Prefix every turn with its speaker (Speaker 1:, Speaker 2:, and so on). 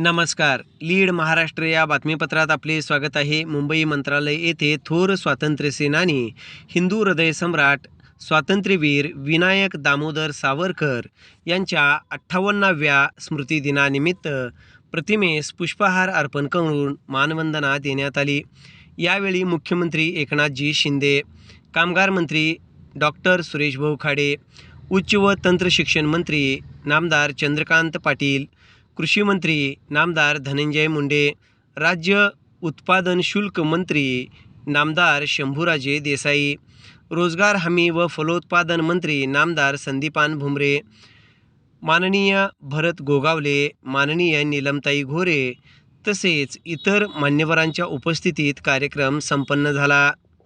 Speaker 1: नमस्कार. लीड महाराष्ट्र या बातमीपत्रात आपले स्वागत आहे. मुंबई मंत्रालय येथे थोर स्वातंत्र्यसेनानी हिंदू हृदय सम्राट स्वातंत्र्यवीर विनायक दामोदर सावरकर यांच्या अठ्ठावन्नाव्या स्मृतिदिनानिमित्त प्रतिमेस पुष्पहार अर्पण करून मानवंदना देण्यात आली. यावेळी मुख्यमंत्री एकनाथजी शिंदे कामगार मंत्री डॉक्टर सुरेशभाऊ खाडे उच्च व तंत्रशिक्षण मंत्री नामदार चंद्रकांत पाटील कृषी मंत्री नामदार धनंजय मुंडे राज्य उत्पादन शुल्क मंत्री नामदार शंभूराजे देसाई रोजगार हमी व फलोत्पादन मंत्री नामदार संदीपान भुमरे माननीय भरत गोगावले माननीय नीलमताई घोरे तसेच इतर मान्यवरांच्या उपस्थितीत कार्यक्रम संपन्न झाला.